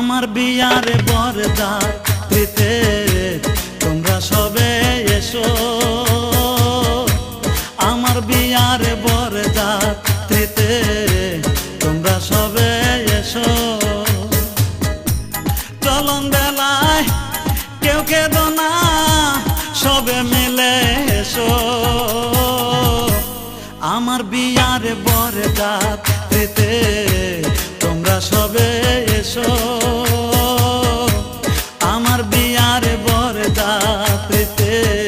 বিয়ার বরদাতে তোমরা সবে এসো। আমার বিয়ার বরদাতে তোমরা সবে এসো। চলন বেলায় কেউ কেদো না, সবে মিলে এসো। আমার বিয়ার বরদাতে তোমরা সবে এসো। বরদাতে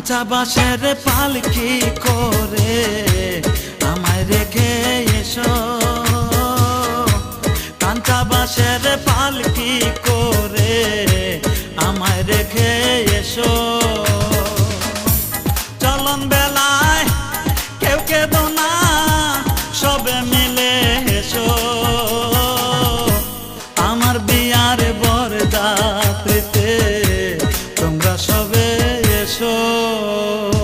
কাঁচা বাসের পালকি করে? আমায় রেখে এসো। কাঁচা বাসের পালকি করে? আমায় রেখে এসো। এসো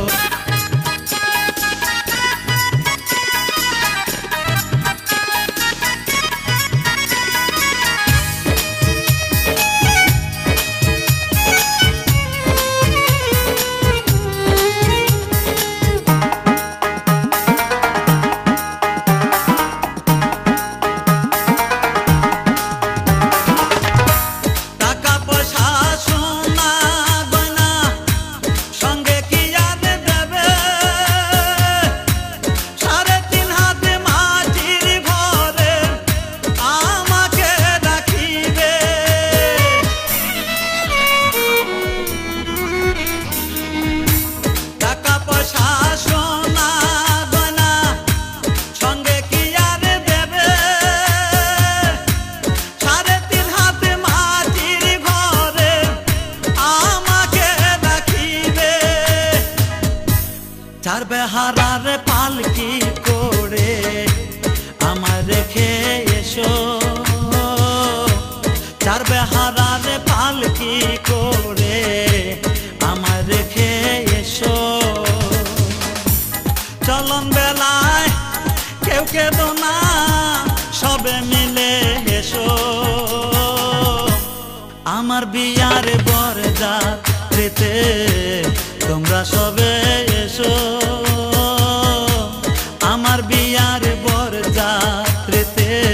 চার বেহারার পালকি করে আমার রেখে এসো। চার বেহারার পালকি করে আমার রেখে এসো। চলন বেলায় কেউ কেদো না, সবে মিলে এসো। আমার বিয়ার বরদাতে তোমরা সবে te